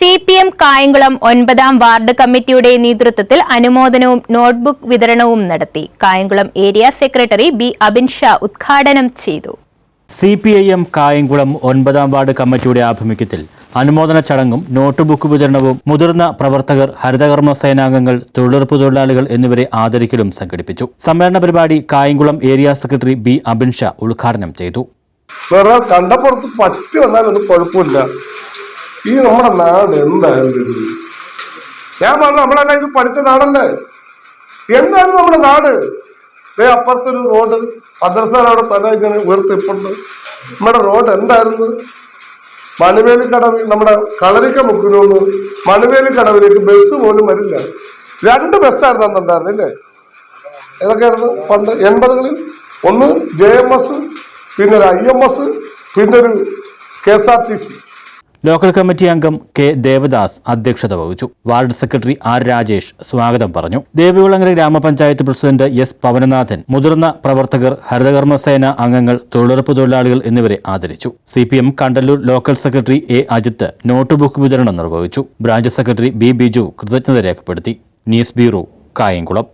C P M Kayamkulam ഒൻപതാം ward കമ്മിറ്റിയുടെ നേതൃത്വത്തിൽ അനുമോദനവും നോട്ട്ബുക്ക് വിതരണവും നടത്തി. Kayamkulam area secretary B Abin Shah ഉദ്ഘാടനം ചെയ്തു. C P I M Kayamkulam ഒൻപതാം വാർഡ് കമ്മിറ്റിയുടെ ആഭിമുഖ്യത്തിൽ അനുമോദന ചടങ്ങും നോട്ട് ബുക്ക് വിതരണവും മുതിർന്ന പ്രവർത്തകർ ഹരിതകർമ്മ സേനാംഗങ്ങൾ തൊഴിലുറപ്പ് തൊഴിലാളികൾ എന്നിവരെ ആദരിക്കലും സംഘടിപ്പിച്ചു. സമ്മേളന പരിപാടി Kayamkulam area secretary B Abin Shah ഉദ്ഘാടനം ചെയ്തു. വേറെ കണ്ടപ്പുറത്ത് കുഴപ്പമില്ല. ഈ നമ്മുടെ നാട് എന്തായിരുന്നു ഞാൻ പറഞ്ഞു നമ്മളെല്ലാം ഇത് പഠിച്ച നാടല്ലേ? എന്താണ് നമ്മുടെ നാട്? ദേ അപ്പുറത്തൊരു റോഡ് മദ്രസയിലവിടെ പല ഇങ്ങനെ ഉയർത്തിപ്പുണ്ട്. നമ്മുടെ റോഡ് എന്തായിരുന്നു? മണുവേലി കടവിൽ നമ്മുടെ കളരിക്ക മുക്കിനൊന്ന് മണുവേലി കടവിലേക്ക് ബസ് പോലും വരില്ല. രണ്ട് ബസ്സായിരുന്നു അന്നുണ്ടായിരുന്നില്ലേ ഏതൊക്കെയായിരുന്നു? പണ്ട് എൺപതുകളിൽ. ഒന്ന് ജെ എം എസ് പിന്നെ ഒരു ഐ എം എസ് പിന്നെ ഒരു K S R T C. Local committee അംഗം കെ ദേവദാസ് അധ്യക്ഷത വഹിച്ചു. വാർഡ് സെക്രട്ടറി ആർ രാജേഷ് സ്വാഗതം പറഞ്ഞു. ദേവികുളങ്ങര ഗ്രാമപഞ്ചായത്ത് പ്രസിഡന്റ് എസ് പവനനാഥൻ മുതിർന്ന പ്രവർത്തകർ ഹരിതകർമ്മസേന അംഗങ്ങൾ തൊഴിലുറപ്പ് തൊഴിലാളികൾ എന്നിവരെ ആദരിച്ചു. C P M Kandallur local secretary A Ajith notebook വിതരണം നിർവഹിച്ചു. ബ്രാഞ്ച് സെക്രട്ടറി ബി ബിജു കൃതജ്ഞത രേഖപ്പെടുത്തി. News bureau Kayamkulam.